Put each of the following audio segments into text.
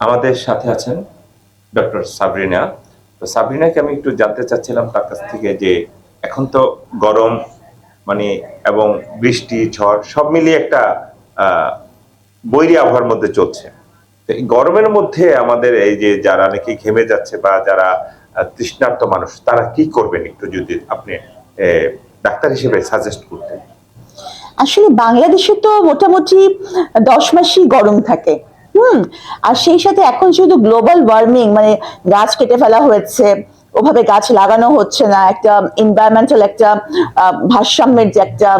আমাদের সাথে আছেন ডক্টর সাবরিনা। তো সাবরিনাকে আমি একটু জানতে চাচ্ছিলাম তার কাছ থেকে যে এখন তো গরম মানে এবং বৃষ্টি, ঝড় সব মিলিয়ে একটা বৈরী আবহাওয়ার মধ্যে চলছে। গরমের মধ্যে আমাদের এই যে যারা নাকি ঘেমে যাচ্ছে বা যারা তৃষ্ণার্ত মানুষ, তারা কি করবেন একটু যদি আপনি ডাক্তার হিসেবে সাজেস্ট করতেন? আসলে বাংলাদেশে তো মোটামুটি দশ মাসই গরম থাকে। হুম, আর সেই সাথে এখন শুধু গ্লোবাল ওয়ার্মিং মানে গাছ কেটে ফেলা হয়েছে, ওভাবে গাছ লাগানো হচ্ছে না, একটা এনভায়রনমেন্টাল একটা ভারসাম্যের যে একটা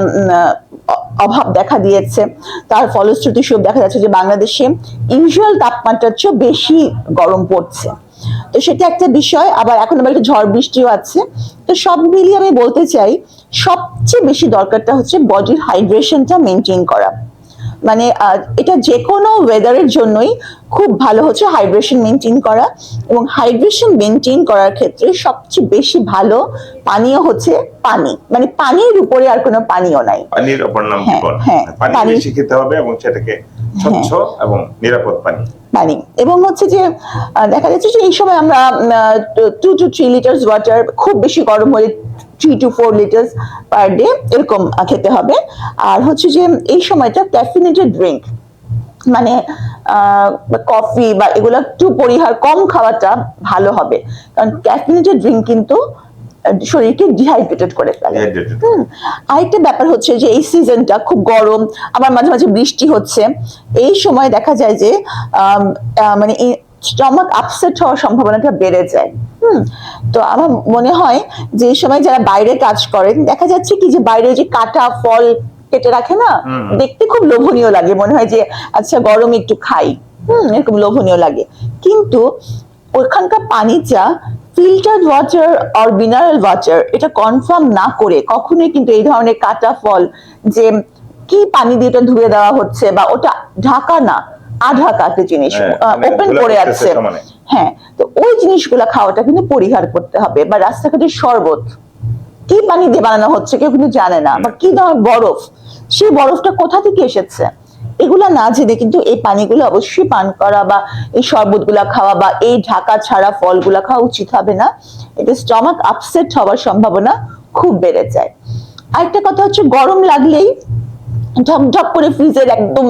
অভাব দেখা দিয়েছে, তার ফলশ্রুতি সব দেখা যাচ্ছে যে বাংলাদেশে ইউজুয়াল তাপমাত্রার চেয়েও বেশি গরম পড়ছে। তো সেটা একটা বিষয়, আবার এখন আবার একটা ঝড় বৃষ্টিও আছে। তো সব মিলিয়ে আমি বলতে চাই, সবচেয়ে বেশি দরকারটা হচ্ছে বডির হাইড্রেশনটা মেনটেন করা। মানে এটা যে কোনো ওয়েদারের জন্যই খুব ভালো হচ্ছে হাইড্রেশন মেনটেন করা এবং হাইড্রেশন মেনটেন করার ক্ষেত্রে সবচেয়ে বেশি ভালো পানীয় হচ্ছে পানি। মানে পানির উপরে আর কোনো পানীয় নাই। পানির অপর নাম হ্যাঁ, হ্যাঁ, পানি পানি- বেশি খেতে হবে এবং সেটাকে স্বচ্ছ এবং নিরাপদ পানি। পানি। এবং হচ্ছে যে দেখা যাচ্ছে যে এই সময় আমরা two to three litres water খুব বেশি গরম হলে three to four litres per day এরকম খেতে হবে। আর হচ্ছে যে এই সময়টা ক্যাফিনেটেড ড্রিঙ্ক মানে কফি বা এগুলো একটু পরিহার কম খাওয়াটা ভালো হবে। কারণ ক্যাফিনেটেড ড্রিঙ্ক কিন্তু শরীরকে ডিহাইড্রেটেড করে ফেলে। হুম, আরেকটা ব্যাপার হচ্ছে যে এই সিজনটা খুব গরম আবার মাঝে মাঝে বৃষ্টি হচ্ছে। এই সময় দেখা যায় যে মানে স্টমাক আপসেট হওয়ার সম্ভাবনাটা বেড়ে যায়। হুম তো আমার মনে হয় যে সময় যারা বাইরে কাজ করেন দেখা যাচ্ছে কি যে বাইরে যে কাটা ফল কেটে রাখে না দেখতে খুব লোভনীয় লাগে। মনে হয় যে আচ্ছা গরম একটু খাই। হুম এরকম লোভনীয় লাগে। কিন্তু ওখানকার পানিটা ফিল্টার্ড ওয়াটার আর মিনারেল ওয়াটার এটা কনফার্ম না করে কখনোই কিন্তু এই ধরনের কাটা ফল যে কি পানি দিয়ে ওটা ধুয়ে দেওয়া হচ্ছে বা ওটা ঢাকা না আঢাকা একটা জিনিস হ্যাঁ, মানে ওপেন করে আছে। হ্যাঁ তো ওই জিনিসগুলো খাওয়াটা কিন্তু পরিহার করতে হবে বা রাস্তাঘাটের শরবত। কি পানি দিয়ে বানানো হচ্ছে কেউ কিন্তু জানে না বা কি ধরনের বরফ সেই বরফটা কোথা থেকে এসেছে? এগুলা না জেনে কিন্তু এই পানিগুলো অবশ্যই পান করা বা এই শরবতগুলা খাওয়া বা এই ঢাকা ছাড়া ফলগুলা খাওয়া উচিত হবে না। এতে স্টমাক আপসেট হওয়ার সম্ভাবনা খুব বেড়ে যায়। আরেকটা কথা হচ্ছে গরম লাগলেই ঢকঢক করে ফ্রিজের একদম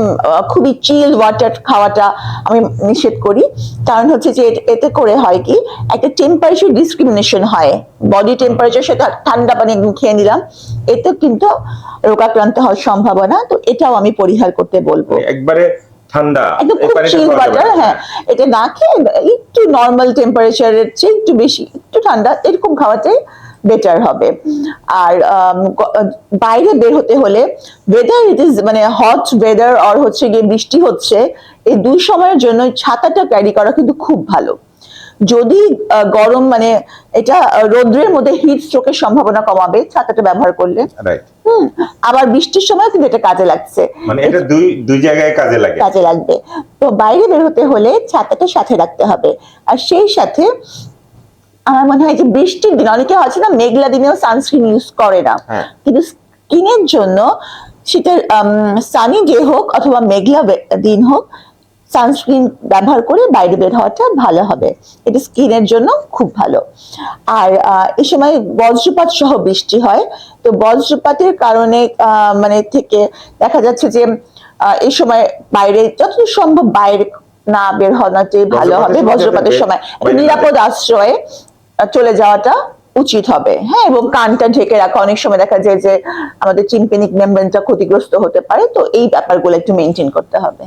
খুবই চিল ওয়াটার খাওয়াটা আমি নিষেধ করি। কারণ হচ্ছে যে এতে করে হয় কি একটা টেম্পারেচার ডিসক্রিমিনেশন হয়। বডি টেম্পারেচার সেটা ঠান্ডা পানি একদম খেয়ে নিলাম। এতে কিন্তু রোগাক্রান্ত হওয়ার সম্ভাবনা তো এটাও আমি পরিহার করতে বলব। মানে একবারে ঠান্ডা একদম খুব চিল ওয়াটার না। হ্যাঁ। এটা না খেয়ে একটু নর্মাল টেম্পারেচারের চেয়ে একটু বেশি একটু ঠান্ডা এরকম খাওয়াটাই বেটার হবে। আর বাইরে বের হতে হলে ওয়েদার ইট ইজ মানে হট ওয়েদার আর হচ্ছে গিয়ে বৃষ্টি হচ্ছে এই দুই সময়ের জন্য ছাতাটা ক্যারি করা কিন্তু খুব ভালো। যদি গরম মানে এটা রৌদ্রের মধ্যে হিট স্ট্রোকের সম্ভাবনা কমাবে ছাতাটা ব্যবহার করলে। হুম আবার বৃষ্টির সময় কিন্তু এটা কাজে লাগছে। মানে এটা দুই দুই জায়গায় কাজে লাগে। কাজে লাগবে। তো বাইরে বের হতে হলে ছাতাটা সাথে রাখতে হবে। আর সেই সাথে আমার মনে হয় যে বৃষ্টির দিন অনেকে আছে না মেঘলা দিনেও সানস্ক্রিন ইউজ করে না। হ্যাঁ। কিন্তু স্কিনের জন্য সেটা সানি ডে হোক অথবা মেঘলা দিন হোক সানস্ক্রিন ব্যবহার করে বাইরে বের হওয়াটা ভালো হবে। এটা স্কিনের জন্য খুব ভালো। আর এই সময় বজ্রপাত সহ বৃষ্টি হয়। তো বজ্রপাতের কারণে মানে থেকে দেখা যাচ্ছে যে এই সময় বাইরে যতদূর সম্ভব বাইরে না বের হওয়াটাই ভালো হবে বজ্রপাতের সময়। নিরাপদ আশ্রয়ে চলে যাওয়াটা উচিত হবে। হ্যাঁ এবং কানটা ঢেকে রাখা, অনেক সময় দেখা যায় যে আমাদের চিম্পেনিক মেমব্রেনটা ক্ষতিগ্রস্ত হতে পারে, তো এই ব্যাপারগুলো একটু মেনটেন করতে হবে।